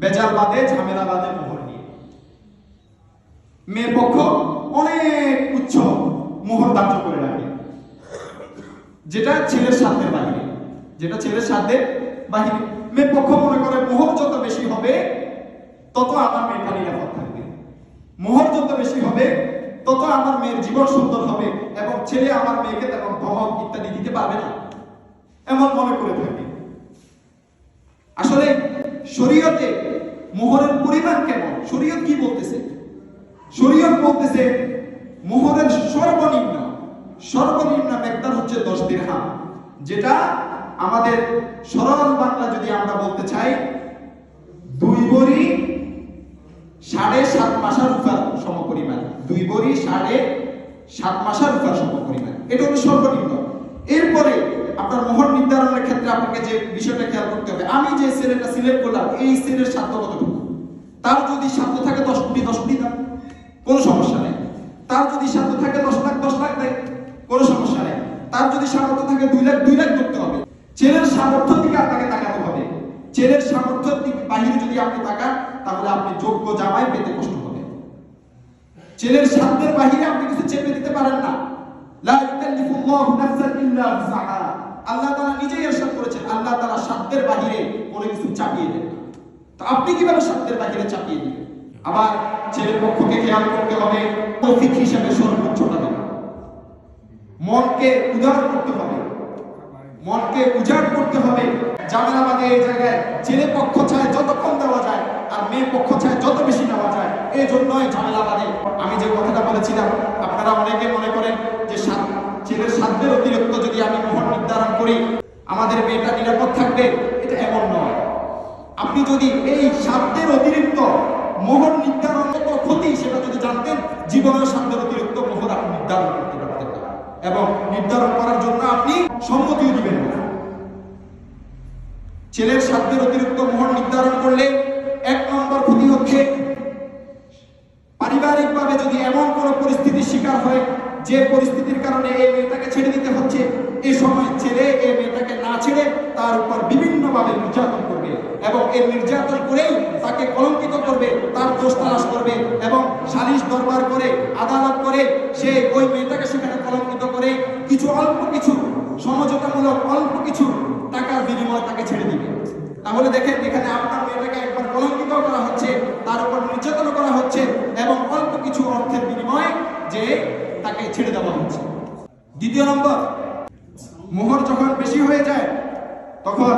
বেজাল বাদে ঝামেলা বাদে মোহর নিয়ে। মেয়ের পক্ষ অনেক উচ্চ মোহর ধার্য করে রাখে। যেটা ছেলের সাধ্যের বাহিরে, যেটা ছেলের সাধ্যের বাহিরে। মেয়ের পক্ষ মনে করে, মোহর যত বেশি হবে, তত আমার মেয়েটা নিরাপদ থাকবে। মোহর যত বেশি হবে, তত আমার মেয়ের জীবন সুন্দর হবে এবং ছেলে আমার মেয়েকে তেমন ধমক ইত্যাদি দিতে পারবে না। এমন মনে করে থাকে। আসলে শরীয়তে মোহরের পরিমাণ কেমন? শরীয়ত কি বলতেছে? শরীয়ত বলতেছে মোহরের সর্বনিম্ন সর্বনিম্ন মেকদার হচ্ছে দশ দিরহাম, যেটা আমাদের সরল বাংলা যদি আমরা বলতে চাই, দুই বড়ি সাড়ে সাত মাসার উপর সম পরিমাণ দুই বড়ি সাড়ে সাত মাসার উপর সম পরিমাণ এটা হলো সর্বনিম্ন। এরপরে আপনার মোহর নির্ধারণের ক্ষেত্রে আপনাকে যে বিষয়টা খেয়াল করতে হবে, আমি যে ছেলেটা সিলেক্ট করলাম, এই ছেলের সাধ্য কতটুকু? তার যদি সাধ্য থাকে দশ কোটি দশ কোটি দাম, কোনো সমস্যা নেই। তার যদি সাধ্য থাকে দশ লাখ দশ লাখ দেয়, কোনো সমস্যা নেই। তার যদি সামর্থ্য থাকে দুই লাখ দুই লাখ করতে হবে। ছেলের সামর্থ্যের দিকে আপনাকে তাকাতে হবে। ছেলের সামর্থ্যের দিক বাহিরে যদি আপনি তাকান, তাহলে আপনি যোগ্য জামাই পেতে কষ্ট হবে। ছেলের সাধ্যের বাহিরে আপনি কিছু চেপে দিতে পারেন না। লা ইউকাল্লিফুল্লাহু নাফসান ইল্লা উসআহা আল্লাহ তারা নিজেই ইরশাদ করেছেন, আল্লাহ তারা সাধ্যের বাহিরে কোনো কিছু চাপিয়ে দেন তো আপনি কীভাবে সাধ্যের বাহিরে চাপিয়ে দিবেন? আবার ছেলের পক্ষকে খেয়াল করতে হবে, তৌফিক হিসাবে সর্বোচ্চটা দেবেন মনকে উদার করতে হবে। মনকে উজাড় করতে হবে। জামেলা বাদে এই জায়গায় ছেলে পক্ষ চায় যত কম দেওয়া যায়, আর মেয়ে পক্ষ চায় যত বেশি নেওয়া যায়, এই জন্যই ঝামেলা বাদে। আমি যে কথাটা বলেছিলাম, আপনারা অনেকে মনে করেন যে ছেলের সাধ্যের অতিরিক্ত যদি আমি মোহর নির্ধারণ করি, আমাদের মেয়েটা নিরাপদ থাকবে, এটা এমন নয়। আপনি যদি এই সাধ্যের অতিরিক্ত মোহর নির্ধারণ ক্ষতি, সেটা যদি জানতেন জীবনের সাধ্যের অতিরিক্ত মোহর আপনি নির্ধারণ করতে পারতেন না। এবং নির্ধারণ করার জন্য আপনি সম্মতিও দিবেন না। ছেলের সাধ্যের অতিরিক্ত মোহর নির্ধারণ করলে এক নম্বর ক্ষতি হচ্ছে, পারিবারিকভাবে যদি এমন কোনো পরিস্থিতির শিকার হয়, যে পরিস্থিতির কারণে এই এই নির্যাতন করেই তাকে কলঙ্কিত করবে, তার দোষ তালাশ করবে এবং সালিশ দরবার করে, আদালত করে সে ওই মেয়েটাকে সেখানে কলঙ্কিত করে কিছু অল্প কিছু, সমঝোতামূলক অল্প কিছু টাকার বিনিময়ে তাকে ছেড়ে দিবে। তাহলে দেখেন, এখানে আপনার মেয়েটাকে একবার কলঙ্কিত করা হচ্ছে, তার উপর নির্যাতন করা হচ্ছে এবং অল্প কিছু অর্থের বিনিময়ে যে তাকে ছেড়ে দেওয়া হচ্ছে। দ্বিতীয় নম্বর, মোহর যখন বেশি হয়ে যায়, তখন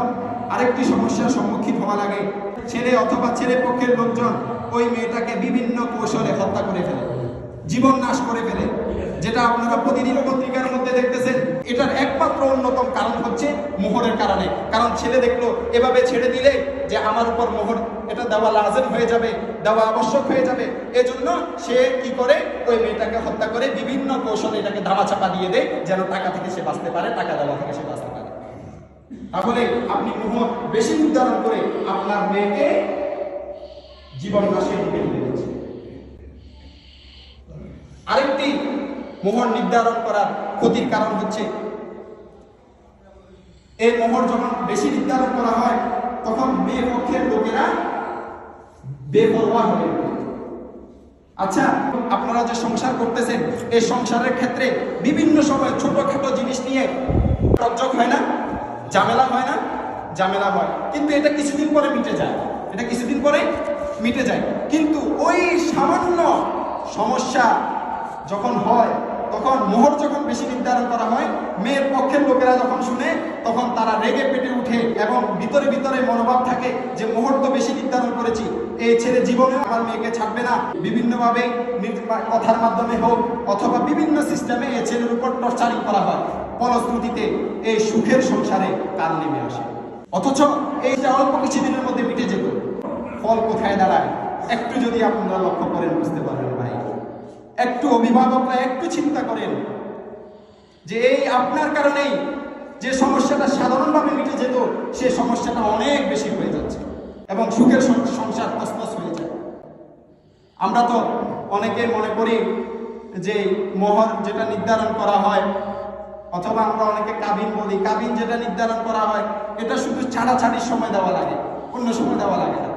আরেকটি সমস্যার সম্মুখীন হওয়া লাগে। ছেলে অথবা ছেলে পক্ষের লোকজন ওই মেয়েটাকে বিভিন্ন কৌশলে হত্যা করে ফেলে, জীবন নাশ করে ফেলে, যেটা আপনারা প্রতিদিন পত্রিকার মধ্যে দেখতেছেন। এটার একমাত্র অন্যতম কারণ হচ্ছে মোহরের কারণে। কারণ ছেলে দেখল, এভাবে ছেড়ে দিলে যে আমার উপর মোহর, এটা দেওয়া লাজেম হয়ে যাবে, দেওয়া আবশ্যক হয়ে যাবে। এজন্য সে কি করে? ওই মেয়েটাকে হত্যা করে বিভিন্ন কৌশলে এটাকে ধামাচাপা দিয়ে দেয়, যেন টাকা থেকে সে বাঁচতে পারে, টাকা দেওয়া থেকে সে বাঁচতে পারে। তাহলে আপনি মোহর বেশি নির্ধারণ করে আপনার মেয়েকে জীবন নাশের দিকে নিয়ে আরেকটি মোহর নির্ধারণ করার ক্ষতির কারণ হচ্ছে, এই মোহর যখন বেশি নির্ধারণ করা হয়, তখন মেয়ে পক্ষের লোকেরা বেপরোয়া হয়ে আচ্ছা আপনারা যে সংসার করতেছেন, এই সংসারের ক্ষেত্রে বিভিন্ন সময় ছোটখাটো জিনিস নিয়ে ঝামেলা হয় না, ঝামেলা হয়। কিন্তু এটা কিছুদিন পরে মিটে যায়। এটা কিছুদিন পরে মিটে যায়। কিন্তু ওই সামান্য সমস্যা যখন হয়, তখন মোহর যখন বেশি নির্ধারণ করা হয়, মেয়ের পক্ষের লোকেরা যখন শুনে, তখন তারা রেগে পেটে উঠে এবং ভিতরে ভিতরে মনোভাব থাকে যে মোহর তো বেশি নির্ধারণ করেছি। এই ছেলে জীবনে আমার মেয়েকে ছাড়বে না। বিভিন্নভাবে কথার মাধ্যমে হোক অথবা বিভিন্ন সিস্টেমে এই ছেলের উপর টর্চারিং করা হয়। ফলশ্রুতিতে এই সুখের সংসারে কাল নেমে আসে। অথচ এই যে অল্প কিছুদিনের মধ্যে মিটে যেত, ফল কোথায় দাঁড়ায়? একটু যদি আপনারা লক্ষ্য করেন, বুঝতে পারবেন ভাই। একটু অভিভাবকরা একটু চিন্তা করেন যে এই আপনার কারণেই যে সমস্যাটা সাধারণভাবে মিটে যেত, সে সমস্যাটা অনেক বেশি হয়ে যাচ্ছে এবং সুখের সংসার তসতস হয়ে যায়। আমরা তো অনেকে মনে করি যে মোহর যেটা নির্ধারণ করা হয় অথবা আমরা অনেকে কাবিন বলি, কাবিন যেটা নির্ধারণ করা হয়, এটা শুধু ছাড়াছাড়ির সময় দেওয়া লাগে, অন্য সময় দেওয়া লাগে না।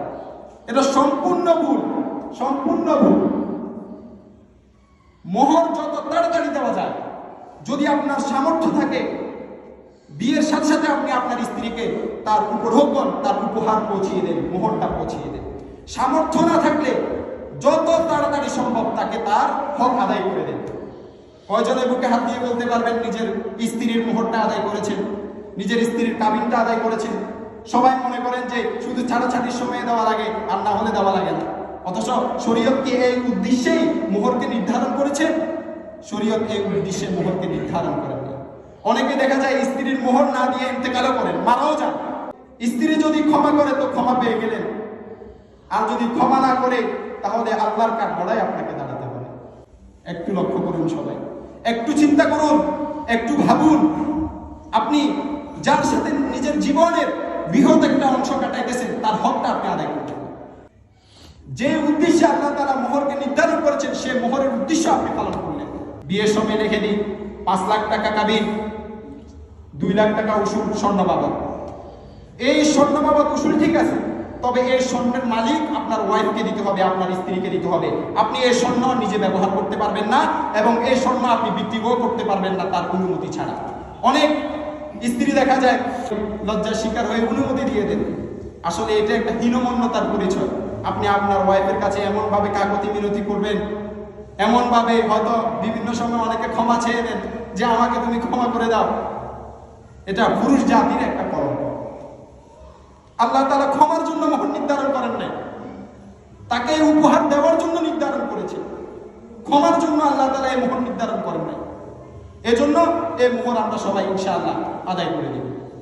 এটা সম্পূর্ণ ভুল সম্পূর্ণ ভুল। মোহর যত তাড়াতাড়ি দেওয়া যায়, যদি আপনার সামর্থ্য থাকে, বিয়ের সাথে সাথে আপনি আপনার স্ত্রীকে তার উপঢৌকন, তার উপহার পৌঁছিয়ে দেন, মোহরটা পৌঁছিয়ে দেন। সামর্থ্য না থাকলে যত তাড়াতাড়ি সম্ভব তাকে তার হক আদায় করে দেন। কয়জনের বুকে হাত দিয়ে বলতে পারবেন, নিজের স্ত্রীর মোহরটা আদায় করেছেন, নিজের স্ত্রীর কাবিনটা আদায় করেছেন। সবাই মনে করেন যে শুধু ছাড়াছাড়ির সময় দেওয়া লাগে আর না হলে দেওয়া লাগে না। অথচ শরীয়ত কি এই উদ্দেশ্যেই মোহরকে নির্ধারণ করেছে? শরীয়ত এই উদ্দেশ্যে মোহরকে নির্ধারণ করেন না। অনেকে দেখা যায় স্ত্রীর মোহর না দিয়ে ইন্তেকালও করেন, মারাও যান। স্ত্রী যদি ক্ষমা করে তো ক্ষমা পেয়ে গেলেন। আর যদি ক্ষমা না করে, তাহলে আল্লাহর কাঠ গড়ায় আপনাকে দাঁড়াতে হবে। একটু লক্ষ্য করুন সবাই। একটু চিন্তা করুন, একটু ভাবুন। আপনি যার সাথে নিজের জীবনের বৃহৎ একটা অংশ কাটাইতেছেন, তার হকটা আপনি আদায় করতে যে উদ্দেশ্যে আল্লাহ তারা মোহরকে নির্ধারণ করেছেন, সে মোহরের উদ্দেশ্য আপনি পালন করলেন। বিয়ের সময় রেখে দিন, পাঁচ লাখ টাকা কাবিন দুই লাখ টাকা উসুল, স্বর্ণ বাবদ। এই স্বর্ণ বাবদ উসুল ঠিক আছে তবে এই স্বর্ণের মালিক আপনার ওয়াইফকে দিতে হবে, আপনার স্ত্রীকে দিতে হবে। আপনি এই স্বর্ণ নিজে ব্যবহার করতে পারবেন না এবং এই স্বর্ণ আপনি বিক্রিও করতে পারবেন না তার অনুমতি ছাড়া। অনেক স্ত্রী দেখা যায়, লজ্জার শিকার হয়ে অনুমতি দিয়ে দেন। আসলে এটা একটা হীনমন্যতার পরিচয়। আপনি আপনার ওয়াইফের কাছে এমনভাবে কাকতি মিনতি করবেন, এমনভাবে হয়তো বিভিন্ন সময় অনেকে ক্ষমা চেয়ে দেন যে, আমাকে তুমি ক্ষমা করে দাও। এটা পুরুষ জাতির একটা আল্লাহ তালা ক্ষমার জন্য মোহর নির্ধারণ করেন নাই। তাকে উপহার দেওয়ার জন্য নির্ধারণ করেছে। ক্ষমার জন্য আল্লাহ তালা এই মোহর নির্ধারণ করেন নাই। এজন্য এই মোহর আমরা সবাই ইনশাআল্লাহ আদায় করে দেব